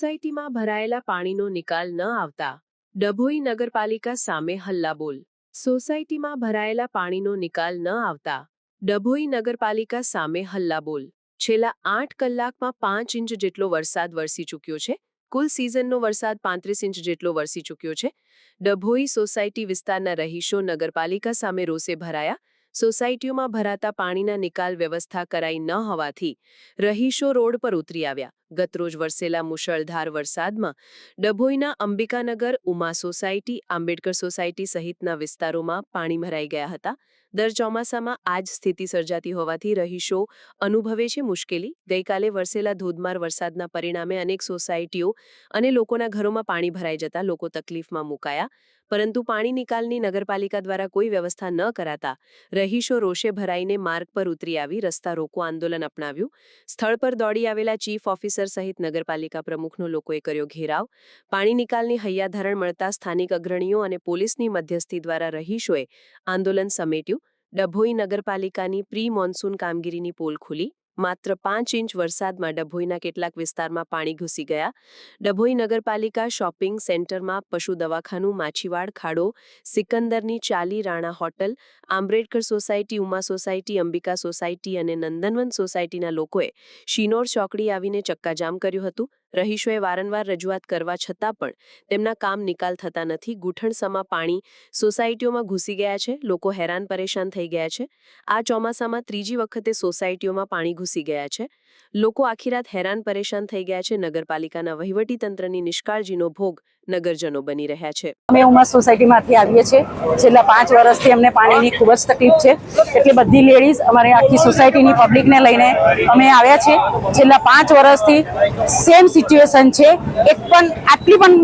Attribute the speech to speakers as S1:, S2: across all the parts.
S1: સોસાયટીમાં ભરાયેલા પાણીનો નિકાલ ન આવતા ડભોઈ નગરપાલિકા સામે હલ્લાબોલ. સોસાયટીમાં ભરાયેલા પાણીનો નિકાલ ન આવતા ડભોઈ નગરપાલિકા સામે હલ્લાબોલ. છેલ્લા આઠ કલાકમાં પાંચ ઇંચ જેટલો વરસાદ વરસી ચૂક્યો છે. કુલ સિઝનનો વરસાદ પાંત્રીસ ઇંચ જેટલો વરસી ચૂક્યો છે. ડભોઈ સોસાયટી વિસ્તારના રહીશો નગરપાલિકા સામે રોષે ભરાયા સોસાયટીઓમાં ભરાતા પાણીના નિકાલ વ્યવસ્થા કરાઈ ન હોવાથી રહીશો રોડ પર ઉતરી આવ્યા. ગતરોજ વરસેલા મુશળધાર વરસાદમાં ડભોઈના અંબિકાનગર, ઉમા સોસાયટી, આંબેડકર સોસાયટી સહિતના વિસ્તારોમાં પાણી ભરાઈ ગયા હતા. દર ચોમાસામાં આ જ સ્થિતિ સર્જાતી હોવાથી રહીશો અનુભવે છે મુશ્કેલી. ગઈકાલે વરસેલા ધોધમાર વરસાદના પરિણામે અનેક સોસાયટીઓ અને લોકોના ઘરોમાં પાણી ભરાઈ જતા લોકો તકલીફમાં મુકાયા. પરંતુ પાણી નિકાલની નગરપાલિકા દ્વારા કોઈ વ્યવસ્થા ન કરાતા રહીશો રોષે ભરાઈને માર્ગ પર ઉતરી આવી રસ્તા રોકો આંદોલન અપનાવ્યું. સ્થળ પર દોડી આવેલા ચીફ ઓફિસર સહિત નગરપાલિકા પ્રમુખનો લોકોએ કર્યો ઘેરાવ. પાણી નિકાલની હૈયાધારણ મળતા સ્થાનિક અગ્રણીઓ અને પોલીસની મધ્યસ્થી દ્વારા રહીશોએ આંદોલન સમેટ્યું. ડભોઈ નગરપાલિકાની પ્રી મોન્સૂન કામગીરીની પોલ ખુલી. માત્ર પાંચ ઇંચ વરસાદમાં ડભોઈના કેટલાક વિસ્તારમાં પાણી ઘૂસી ગયા. ડભોઈ નગરપાલિકા શોપિંગ સેન્ટરમાં પશુ દવાખાનું, માછીવાડ, ખાડો, સિકંદરની ચાલી Rana hotel, Ambedkar society, Uma society, Ambika society અને નંદનવન સોસાયટીના લોકોએ શિનોર ચોકડી આવીને ચક્કાજામ કર્યું હતું. રહીશોએ વારંવાર રજૂઆત કરવા છતાં પણ તેમના કામ નિકાલ થતા નથી. ગૂંઠણસામાં પાણી સોસાયટીઓમાં ઘૂસી ગયા છે. લોકો હેરાન પરેશાન થઈ ગયા છે. આ ચોમાસામાં ત્રીજી વખતે સોસાયટીઓમાં પાણી ઘૂસી ગયા છે. લોકો આખી રાત હેરાન પરેશાન થઈ ગયા છે. નગરપાલિકાના વહીવટી તંત્રની નિષ્કાળજીનો ભોગ નગરજનો બની રહ્યા છે.
S2: અમે ઉમર સોસાયટીમાંથી આવીએ છીએ. છેલ્લા પાંચ વર્ષથી અમને પાણીની ખૂબ જ તકલીફ છે. એટલે બધી લેડીઝ અમારી આખી સોસાયટીની પબ્લિકને લઈને અમે આવ્યા છે છેલ્લા પાંચ વર્ષથી સેમ સિચ્યુએશન છે. એક પણ, આટલી પણ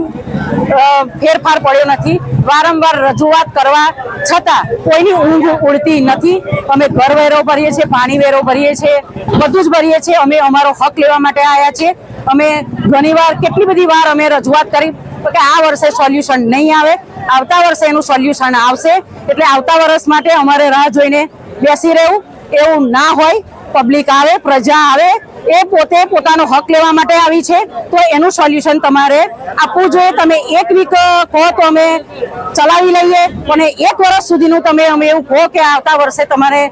S2: ફેરફાર પડ્યો નથી. વારંવાર રજૂઆત કરવા છતાં કોઈની ઊંઘ ઉડતી નથી. અમે ઘર વેરો ભરીએ છીએ, પાણી વેરો ભરીએ છીએ, બધું જ ભરીએ છીએ. અમે અમારો હક લેવા માટે આવ્યા છીએ. અમે ઘણીવાર કેટલી બધી વાર અમે રજૂઆત કરી કે આ વર્ષે સોલ્યુશન નહીં આવે. આવતા વર્ષે એનું સોલ્યુશન આવશે. એટલે આવતા વર્ષ માટે અમારે રાહ જોઈને બેસી રહેવું. એવું ના હોય, પબ્લિક આવે, પ્રજા આવે એ પોતે પોતાનો હક લેવા માટે આવી છે. તો એનું સોલ્યુશન તમારે આપવું જોઈએ. તમે એક વીક કહો તો અમે ચલાવી લઈએ. અને એક વર્ષ સુધીનું તમે અમે એવું કહો કે આવતા વર્ષે તમારે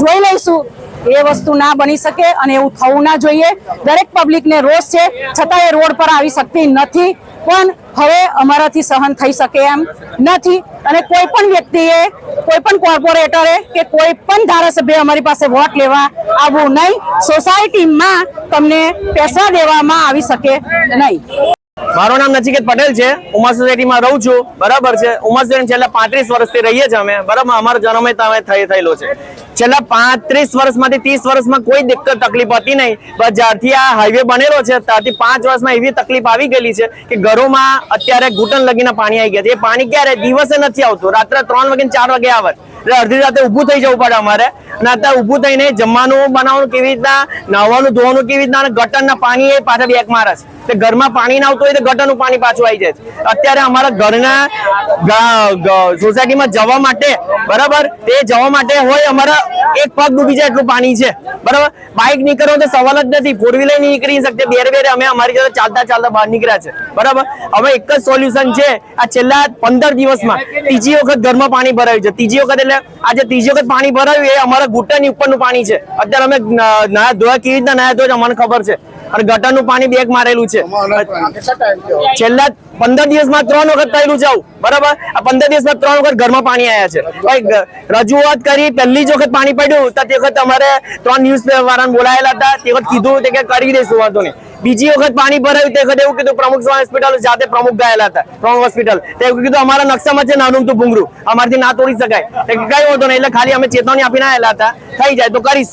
S2: જોઈ લઈશું. એ વસ્તુ ના બની શકે અને એવું થવું ના જોઈએ. દરેક પબ્લિકને રોષ છે. છતાં એ રોડ પર આવી શકતી નથી. પણ હવે અમારાથી સહન થઈ શકે એમ નથી. અને કોઈ પણ વ્યક્તિએ, કોઈ પણ કોર્પોરેટરે કે કોઈ પણ ધારાસભ્ય અમારી પાસે વોટ લેવા આવવું નહીં. સોસાયટીમાં તમને પૈસા દેવામાં આવી શકે નહીં.
S3: મારું નામ નચિકેત પટેલ છે. ઉમા સોસાયટીમાં રહું છું. બરાબર છે. ઉમા સોસાયટી છેલ્લા પાંત્રીસ વર્ષથી રહીએ છીએ અમે. બરાબર. અમારો જન્મ થયેલો છે. છેલ્લા પાંત્રીસ વર્ષમાંથી ત્રીસ વર્ષમાં કોઈ દિક્કત, તકલીફ હતી નહીં. પણ જ્યારથી આ હાઈવે બનેલો છે. ત્યારથી પાંચ વર્ષમાં એવી તકલીફ આવી ગયેલી છે કે ઘરોમાં અત્યારે ઘૂંટણ લગીને પાણી આવી ગયા છે. એ પાણી ક્યારે? દિવસે નથી આવતું. રાત્રે ત્રણ વાગે ચાર વાગે આવે. એટલે અડધી રાતે ઊભું થઈ જવું પડે અમારે. અને અત્યારે ઊભું થઈને જમવાનું બનાવવાનું કેવી રીતના, નાહવાનું ધોવાનું કેવી રીતના, અને ગટરના પાણી એ પાછા બેક મારે છે. તે ઘરમાં પાણી ના આવતું હોય તો ગટરનું પાણી પાછું આવી જાય અત્યારે અમારા ઘરના સોસાયટીમાં જવા માટે, બરાબર? તે જવા માટે હોય અમારા એક પગ ડૂબી જાય એટલું પાણી છે. બરાબર? બાઇક નીકળવો તો સવાલ જ નથી. ફોર વ્હીલર નહીં નીકળી શકતે. બેર બેરે અમે અમારી જોડે ચાલતા ચાલતા બહાર નીકળ્યા છે. બરાબર? હવે એક જ સોલ્યુશન છે. આ છેલ્લા પંદર દિવસમાં ત્રીજી વખત ઘરમાં પાણી ભરાયું છે. ત્રીજી વખત એટલે આજે ત્રીજી વખત પાણી ભરાયું એ અમારા ઘૂંટણની ઉપરનું પાણી છે. અત્યારે અમે નાયા ધોયા કેવી રીતના નાયા ધોયા અમને ખબર છે. અને ગટરનું પાણી બેગ મારેલું છે. છેલ્લા પંદર દિવસમાં ત્રણ વખત થયેલું છે આવું. બરાબર? આ પંદર દિવસમાં ત્રણ વખત ઘરમાં પાણી આવ્યા છે. રજૂઆત કરી, પહેલી જ વખત પાણી પડ્યું, તો તે વખત અમારે ત્રણ ન્યૂઝ વાળાને બોલાયેલા હતા. તે વખત કીધું કે કરી દઈશું, વાંધો નહીં. બીજી વખત પાણી ભરાયું, તે વખત એવું કીધું, પ્રમુખ હોસ્પિટલ જાતે પ્રમુખ ગયેલા હતા, પ્રમુખ હોસ્પિટલ તે કીધું, અમારા નકશામાં છે નાનું ભૂંગરું અમારથી ના તોડી શકાય. કઈ વાંધો નહીં, એટલે ખાલી અમે ચેતવણી આપીને આવેલા હતા. થઈ જાય, તો કરીશ.